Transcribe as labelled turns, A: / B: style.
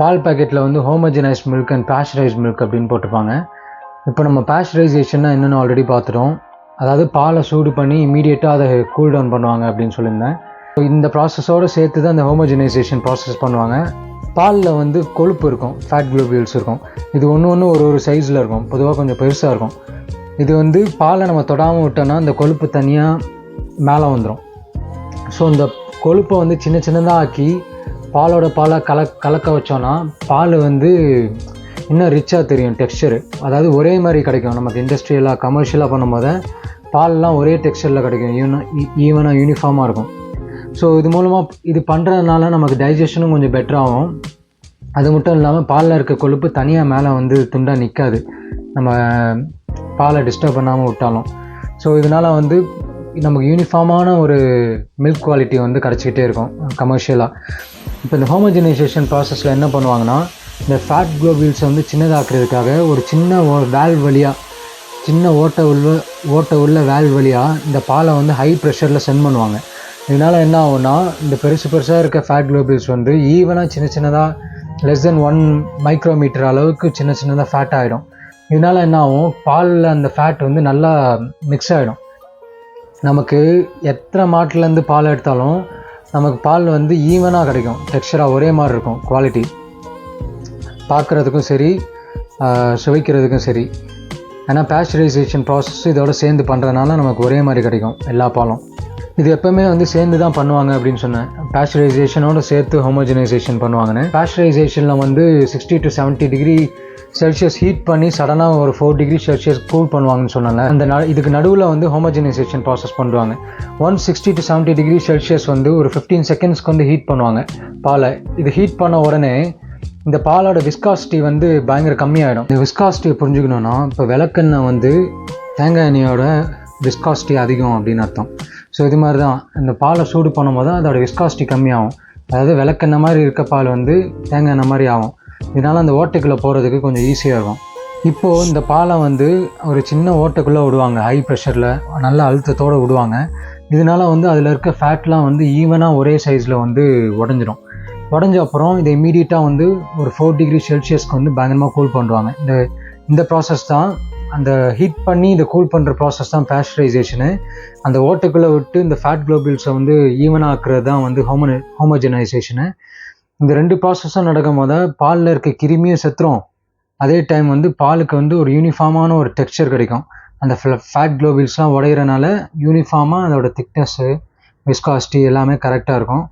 A: பால் பாக்கெட்டில் வந்து homogenise milk and pasteurise milk அப்படின்னு போட்டிருப்பாங்க. இப்போ நம்ம பேஸ்டரைசேஷன்னா என்னென்னு ஆல்ரெடி பார்த்துட்டோம். அதாவது பாலை சூடு பண்ணி இமீடியட்டாக அதை கூல் டவுன் பண்ணுவாங்க அப்படின்னு சொல்லியிருந்தேன். இந்த ப்ராசஸோடு சேர்த்து தான் அந்த ஹோமோஜனைசேஷன் ப்ராசஸ் பண்ணுவாங்க. பாலில் வந்து கொழுப்பு இருக்கும் ஃபேட் குளோபியூல்ஸ் இருக்கும். இது ஒன்று ஒன்று ஒரு ஒரு சைஸில் இருக்கும் பொதுவாக கொஞ்சம் பெருசாக இருக்கும். இது வந்து பாலை நம்ம தொடாமல் விட்டோன்னா அந்த கொழுப்பு தனியாக மேலே வந்துடும் ஸோ இந்த கொழுப்பை வந்து சின்ன சின்னதாக ஆக்கி பாலோட பாலாக கல கலக்க வச்சோன்னா பால் வந்து இன்னும் ரிச்சாக தெரியும் டெக்ஸ்டரு அதாவது ஒரே மாதிரி கிடைக்கும். நமக்கு இண்டஸ்ட்ரியலாக கமர்ஷியலாக பண்ணும்போது பால்லாம் ஒரே டெக்ஸ்டரில் கிடைக்கும். ஈவன் ஈவனாக யூனிஃபார்மாக இருக்கும். ஸோ இது மூலமாக இது பண்ணுறதுனால நமக்கு டைஜஷனும் கொஞ்சம் பெட்டராகும் அது மட்டும் இல்லாமல் பாலில் இருக்க கொழுப்பு தனியாக மேலே வந்து துண்டாக நிற்காது நம்ம பாலை டிஸ்டர்ப் பண்ணாமல் விட்டாலும். ஸோ இதனால் வந்து நமக்கு யூனிஃபார்மான ஒரு மில்க் குவாலிட்டி வந்து கிடச்சிக்கிட்டே இருக்கும் கமர்ஷியலாக இப்போ இந்த ஹோமோஜனைசேஷன் ப்ராசஸில் என்ன பண்ணுவாங்கன்னா இந்த ஃபேட் குளோபியூல்ஸை வந்து சின்னதாக்குறதுக்காக ஒரு சின்ன ஓ வேல்வ் வழியாக சின்ன ஓட்டை உள்ள ஓட்டை உள்ள வேல்வ் வழியாக இந்த பாலை வந்து ஹை ப்ரெஷரில் சென்ட் பண்ணுவாங்க. இதனால் என்ன ஆகும்னா இந்த பெருசு பெருசாக இருக்க ஃபேட் குளோபியூல்ஸ் வந்து ஈவனாக சின்ன சின்னதாக லெஸ் தென் ஒன் மைக்ரோமீட்டர் அளவுக்கு சின்ன சின்னதாக ஃபேட் ஆகிடும் இதனால் என்ன ஆகும் பாலில் அந்த ஃபேட் வந்து நல்லா மிக்ஸ் ஆகிடும் நமக்கு எத்தனை மாட்டிலேருந்து பால் எடுத்தாலும் நமக்கு பால் வந்து ஈவனாக கிடைக்கும். டெக்ஸ்டராக ஒரே மாதிரி இருக்கும் குவாலிட்டி பார்க்குறதுக்கும் சரி சுவைக்கிறதுக்கும் சரி. ஏன்னா பேஸ்டரைசேஷன் ப்ராசஸ் இதோட சேர்ந்து பண்ணுறதுனால நமக்கு ஒரே மாதிரி கிடைக்கும் எல்லா பாலும். இது எப்பவுமே வந்து சேர்ந்து தான் பண்ணுவாங்க அப்படின்னு சொன்னேன். பேஸ்டரைசேஷனோட சேர்த்து ஹோமோஜனைசேஷன் பண்ணுவாங்கன்னு. பேஸ்டரைசேஷனில் வந்து sixty to 70 degree Celsius heat பண்ணி சடனாக ஒரு ஃபோர் டிகிரி செல்சியஸ் கூல் பண்ணுவாங்கன்னு சொன்னாங்க அந்த ந இதுக்கு நடுவில் வந்து ஹோமோஜனைசேஷன் ப்ராசஸ் பண்ணுவாங்க. One sixty to 70 degree Celsius வந்து ஒரு ஃபிஃப்டீன் செகண்ட்ஸ்க்கு வந்து ஹீட் பண்ணுவாங்க. பாலை. இது ஹீட் பண்ண உடனே இந்த பாலோட விஸ்காசிட்டி வந்து பயங்கர கம்மியாயிடும். இந்த விஸ்காசிட்டியை புரிஞ்சுக்கணுன்னா இப்போ விளக்கெண்ணெய் வந்து தேங்காய் எண்ணெயோட விஸ்காசிட்டி அதிகம் அப்படின்னு அர்த்தம். ஸோ இது மாதிரி தான் இந்த பாலை சூடு பண்ணும்போது தான் அதோட விஸ்காசிட்டி கம்மியாகும். அதாவது விளக்கெண்ணெய் மாதிரி இருக்க பால் வந்து தேங்காய் எண்ணெய் மாதிரி ஆகும். இதனால் அந்த ஓட்டைக்குள்ளே போகிறதுக்கு கொஞ்சம் ஈஸியாக இருக்கும். இப்போது இந்த பாலை வந்து ஒரு சின்ன ஓட்டைக்குள்ளே விடுவாங்க. ஹை ப்ரெஷரில் நல்ல அழுத்தத்தோடு விடுவாங்க. இதனால வந்து அதில் இருக்க ஃபேட்லாம் வந்து ஈவனாக ஒரே சைஸில் வந்து உடஞ்சிரும். உடஞ்ச அப்புறம் இதை இம்மீடியட்டாக வந்து ஒரு ஃபோர் டிகிரி செல்சியஸ்க்கு வந்து பயங்கரமாக கூல் பண்ணுவாங்க. இந்த இந்த ப்ராசஸ் தான் அந்த ஹீட் பண்ணி இதை கூல் பண்ணுற ப்ராசஸ் தான் பேஸ்டரைசேஷனு அந்த ஓட்டுக்குள்ளே விட்டு இந்த ஃபேட் குளோபியூல்ஸை வந்து ஈவனாக ஆக்குறது தான் வந்து ஹோமோ ஹோமோஜனைசேஷனு இந்த ரெண்டு ப்ராசஸும் நடக்கும் போது பாலில் இருக்க கிருமியும் செத்துரும். அதே டைம் வந்து பாலுக்கு வந்து ஒரு யூனிஃபார்மான ஒரு டெக்ஸ்சர் கிடைக்கும். அந்த ஃபேட் குளோபியூல்ஸ்லாம் உடையிறனால யூனிஃபார்மாக அதோட திக்னஸ்ஸு விஸ்காசிட்டி எல்லாமே கரெக்டாக இருக்கும்.